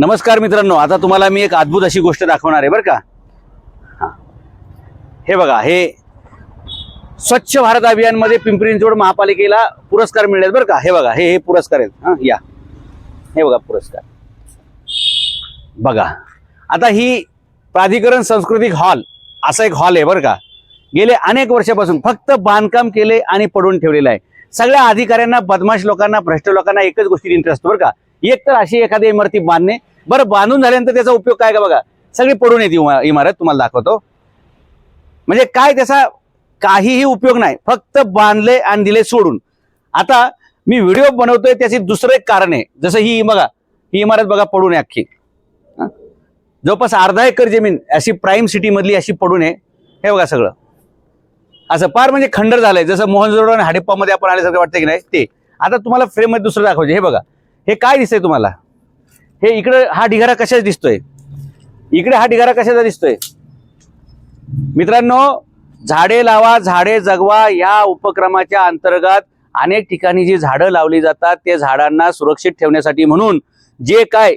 नमस्कार मित्रांनो आता तुम्हाला मी एक अद्भुत अशी गोष्ट दाखवणार आहे बरं का? हा. हे बघा हे स्वच्छ भारत अभियानमध्ये पिंपरी चिंचवड महापालिकेला पुरस्कार मिळेल बरं का? हे बघा हे हे पुरस्कार आहेत. हां या. हे बघा पुरस्कार. बघा आता ही प्राधिकरण सांस्कृतिक हॉल असा एक हॉल आहे बरं का? गेले अनेक वर्षापासून फक्त बांधकाम केले आणि पडून ठेवलेलं आहे. सगळ्या अधिकाऱ्यांना बदमाश लोकांना भ्रष्ट लोकांना एकच गोष्टीत इंटरेस्ट बरं का? एक तर अशी एखादी इमारती बांधणे बरं बांधून झाल्यानंतर त्याचा उपयोग काय का बघा? सगळी पडून येते इमा- इमारत तुम्हाला दाखवतो. म्हणजे काय त्याचा काहीही उपयोग नाही. फक्त बांधले आणि दिले सोडून. आता मी व्हिडिओ बनवतोय त्याचे दुसरं एक कारण आहे. जसं ही बघा ही इमारत बघा पडून आहे अख्खी. जवळपास अर्धा एकर जमीन अशी प्राईम सिटी मधली अशी पडून आहे. हे बघा सगळं. असं फार म्हणजे खंडर झालंय. जसं मोहनजोड आणि हडप्पामध्ये आपण आल्यासारखं वाटतं की नाही ते. आता तुम्हाला फ्रेममध्ये दुसरं दाखवायचे हे बघा. हे काय दिसतंय तुम्हाला? हे इकडे हा ढिगारा कशाच दिसतोय? इकडे हा ढिगारा कशाचा दिसतोय? मित्रांनो झाडे लावा झाडे जगवा या उपक्रमाच्या अंतर्गत अनेक ठिकाणी जी झाडं लावली जातात ते झाडांना सुरक्षित ठेवण्यासाठी म्हणून जे काय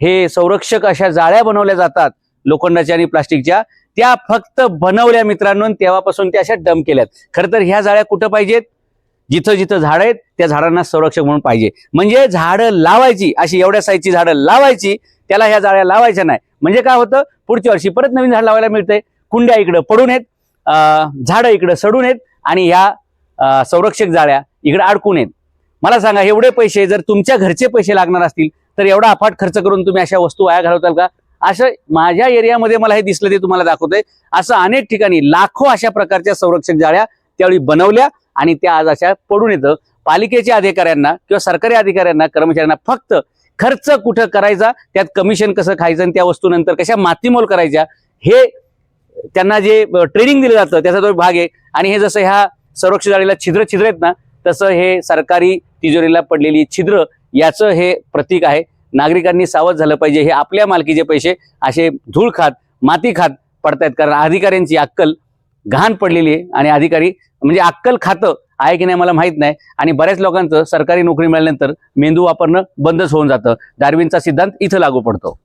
हे संरक्षक अशा जाळ्या बनवल्या जातात लोखंडाच्या आणि प्लास्टिकच्या त्या फक्त बनवल्या मित्रांनो तेव्हापासून त्या अशा डम केल्यात. खरं तर ह्या जाळ्या कुठं पाहिजेत? जिथं जिथं झाडं आहेत त्या झाडांना संरक्षक म्हणून पाहिजे. म्हणजे झाडं लावायची अशी एवढ्या साईजची झाडं लावायची त्याला ह्या जाळ्या लावायच्या नाही. म्हणजे काय होतं पुढच्या वर्षी परत नवीन झाड लावायला मिळतंय. कुंड्या इकडं पडून आहेत झाडं इकडं सडून आहेत आणि ह्या संरक्षक जाळ्या इकडं अडकून आहेत. मला सांगा एवढे पैसे जर तुमच्या घरचे पैसे लागणार असतील तर एवढा अफाट खर्च करून तुम्ही अशा वस्तू वाया घालवताल का? असं माझ्या एरियामध्ये मला हे दिसलं ते तुम्हाला दाखवतंय. असं अनेक ठिकाणी लाखो अशा प्रकारच्या संरक्षक जाळ्या त्यावेळी बनवल्या आणि त्या आज अशा पडून येतं. पालिकेच्या अधिकाऱ्यांना किंवा सरकारी अधिकाऱ्यांना कर्मचाऱ्यांना फक्त खर्च कुठं करायचा त्यात कमिशन कसं खायचं आणि त्या वस्तू नंतर कशा मातीमोल करायच्या हे त्यांना जे ट्रेनिंग दिलं जातं त्याचा तो भाग आहे. आणि हे जसं ह्या संरक्षित जाळीला छिद्र छिद्र आहेत ना तसं हे सरकारी तिजोरीला पडलेली छिद्र याचं हे प्रतीक आहे. नागरिकांनी सावध झालं पाहिजे. हे आपल्या मालकीचे पैसे असे धूळ खात माती खात पडतायत. कारण अधिकाऱ्यांची अक्कल घाण पडलेली आहे आणि अधिकारी म्हणजे अक्कल खातं आहे की नाही मला माहीत नाही. आणि बऱ्याच लोकांचं सरकारी नोकरी मिळाल्यानंतर मेंदू वापरणं बंदच होऊन जातं. डार्विनचा सिद्धांत इथं लागू पडतो.